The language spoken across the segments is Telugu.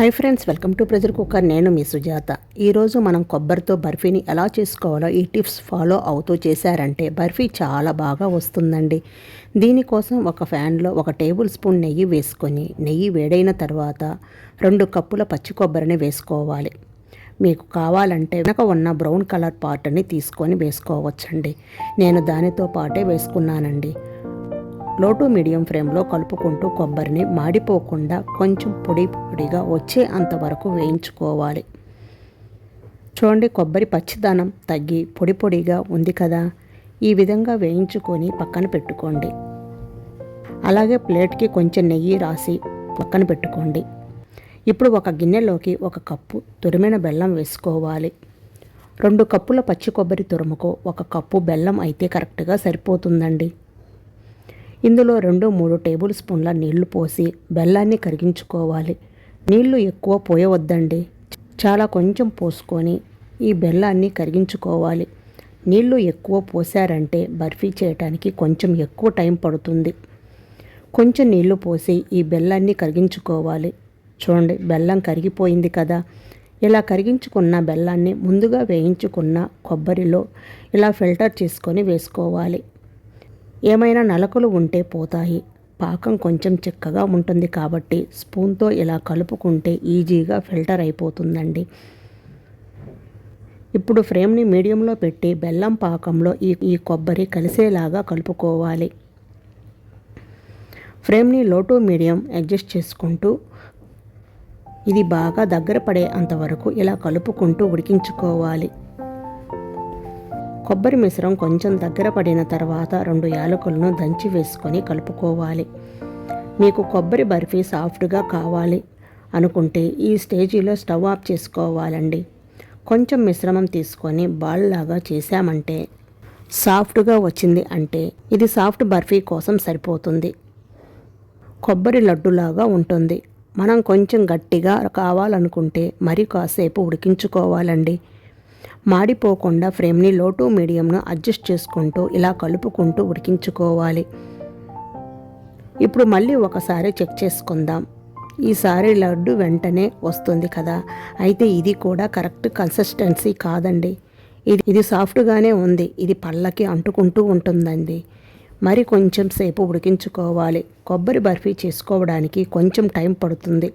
Hi friends welcome to pressure cooker నేను మీ సుజాత. ఈరోజు మనం కొబ్బరితో బర్ఫీని ఎలా చేసుకోవాలో ఈ టిప్స్ ఫాలో అవుతూ చేశారంటే బర్ఫీ చాలా బాగా వస్తుందండి. దీనికోసం ఒక ఫ్యాన్లో ఒక టేబుల్ స్పూన్ నెయ్యి వేసుకొని నెయ్యి వేడైన తర్వాత రెండు కప్పుల పచ్చి కొబ్బరిని వేసుకోవాలి. మీకు కావాలంటే వెనక ఉన్న బ్రౌన్ కలర్ పార్ట్ని తీసుకొని వేసుకోవచ్చండి. నేను దానితో పాటే వేసుకున్నానండి. లో టు మీడియం ఫ్లేమ్లో కలుపుకుంటూ కొబ్బరిని మాడిపోకుండా కొంచెం పొడి పొడిగా వచ్చే అంతవరకు వేయించుకోవాలి. చూడండి కొబ్బరి పచ్చిదనం తగ్గి పొడి పొడిగా ఉంది కదా. ఈ విధంగా వేయించుకొని పక్కన పెట్టుకోండి. అలాగే ప్లేట్కి కొంచెం నెయ్యి రాసి పక్కన పెట్టుకోండి. ఇప్పుడు ఒక గిన్నెలోకి ఒక కప్పు తురిమిన బెల్లం వేసుకోవాలి. రెండు కప్పుల పచ్చి కొబ్బరి తురుముకో ఒక కప్పు బెల్లం అయితే కరెక్ట్గా సరిపోతుందండి. ఇందులో రెండు మూడు టేబుల్ స్పూన్ల నీళ్ళు పోసి బెల్లాన్ని కరిగించుకోవాలి. నీళ్ళు ఎక్కువ పోయవద్దండి. చాలా కొంచెం పోసుకొని ఈ బెల్లాన్ని కరిగించుకోవాలి. నీళ్ళు ఎక్కువ పోసారంటే బర్ఫీ చేయడానికి కొంచెం ఎక్కువ టైం పడుతుంది. కొంచెం నీళ్ళు పోసి ఈ బెల్లాన్ని కరిగించుకోవాలి. చూడండి బెల్లం కరిగిపోయింది కదా. ఇలా కరిగించుకున్న బెల్లాన్ని ముందుగా వేయించుకున్న కొబ్బరిలో ఇలా ఫిల్టర్ చేసుకొని వేసుకోవాలి. ఏమైనా నలకలు ఉంటే పోతాయి. పాకం కొంచెం చిక్కగా ఉంటుంది కాబట్టి స్పూన్తో ఇలా కలుపుకుంటే ఈజీగా ఫిల్టర్ అయిపోతుందండి. ఇప్పుడు ఫ్రేమ్ని మీడియంలో పెట్టి బెల్లం పాకంలో ఈ ఈ కొబ్బరి కలిసేలాగా కలుపుకోవాలి. ఫ్రేమ్ని లో టు మీడియం అడ్జస్ట్ చేసుకుంటూ ఇది బాగా దగ్గర పడే అంతవరకు ఇలా కలుపుకుంటూ ఉడికించుకోవాలి. కొబ్బరి మిశ్రం కొంచెం దగ్గర పడిన తర్వాత రెండు యాలకులను దంచి వేసుకొని కలుపుకోవాలి. మీకు కొబ్బరి బర్ఫీ సాఫ్ట్గా కావాలి అనుకుంటే ఈ స్టేజీలో స్టవ్ ఆఫ్ చేసుకోవాలండి. కొంచెం మిశ్రమం తీసుకొని బాల్ లాగా చేశామంటే సాఫ్ట్గా వచ్చింది అంటే ఇది సాఫ్ట్ బర్ఫీ కోసం సరిపోతుంది. కొబ్బరి లడ్డులాగా ఉంటుంది. మనం కొంచెం గట్టిగా కావాలనుకుంటే మరి కాసేపు ఉడికించుకోవాలండి. మాడిపోకుండా ఫ్రేమ్ని లో టు మీడియంను అడ్జస్ట్ చేసుకుంటూ ఇలా కలుపుకుంటూ ఉడికించుకోవాలి. ఇప్పుడు మళ్ళీ ఒకసారి చెక్ చేసుకుందాం. ఈసారి లడ్డు వెంటనే వస్తుంది కదా. అయితే ఇది కూడా కరెక్ట్ కన్సిస్టెన్సీ కాదండి. ఇది ఇది సాఫ్ట్గానే ఉంది. ఇది పళ్ళకి అంటుకుంటూ ఉంటుందండి. మరి కొంచెం సేపు ఉడికించుకోవాలి. కొబ్బరి బర్ఫీ చేసుకోవడానికి కొంచెం టైం పడుతుంది.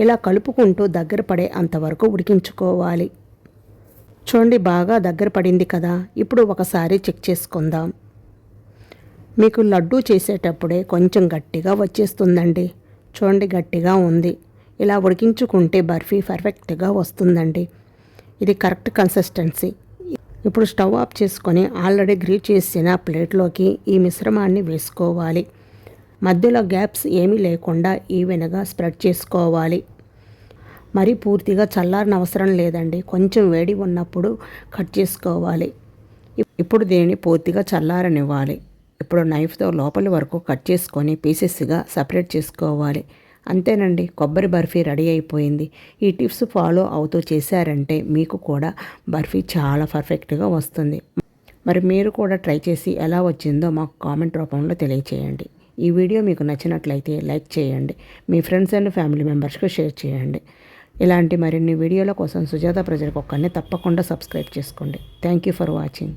ఇలా కలుపుకుంటూ దగ్గర పడే అంతవరకు ఉడికించుకోవాలి. చూడండి బాగా దగ్గర పడింది కదా. ఇప్పుడు ఒకసారి చెక్ చేసుకుందాం. మీకు లడ్డు చేసేటప్పుడే కొంచెం గట్టిగా వచ్చేస్తుందండి. చూడండి గట్టిగా ఉంది. ఇలా ఉడికించుకుంటే బర్ఫీ పర్ఫెక్ట్గా వస్తుందండి. ఇది కరెక్ట్ కన్సిస్టెన్సీ. ఇప్పుడు స్టవ్ ఆఫ్ చేసుకొని ఆల్రెడీ గ్రీ చేసిన ప్లేట్లోకి ఈ మిశ్రమాన్ని వేసుకోవాలి. మధ్యలో గ్యాప్స్ ఏమీ లేకుండా ఈవెన్గా స్ప్రెడ్ చేసుకోవాలి. మరీ పూర్తిగా చల్లారిన అవసరం లేదండి. కొంచెం వేడి ఉన్నప్పుడు కట్ చేసుకోవాలి. ఇప్పుడు దీనిని పూర్తిగా చల్లారనివ్వాలి. ఇప్పుడు నైఫ్తో లోపలి వరకు కట్ చేసుకొని పీసెస్గా సపరేట్ చేసుకోవాలి. అంతేనండి కొబ్బరి బర్ఫీ రెడీ అయిపోయింది. ఈ టిప్స్ ఫాలో అవుతూ చేశారంటే మీకు కూడా బర్ఫీ చాలా పర్ఫెక్ట్గా వస్తుంది. మరి మీరు కూడా ట్రై చేసి ఎలా వచ్చిందో మాకు కామెంట్ రూపంలో తెలియచేయండి. ఈ వీడియో మీకు నచ్చినట్లయితే లైక్ చేయండి. మీ ఫ్రెండ్స్ అండ్ ఫ్యామిలీ మెంబర్స్కి షేర్ చేయండి. ఇలాంటి మరిన్ని వీడియోల కోసం సుజాత ప్రజలకు ఒక్కరిని తప్పకుండా సబ్స్క్రైబ్ చేసుకోండి. Thank you for watching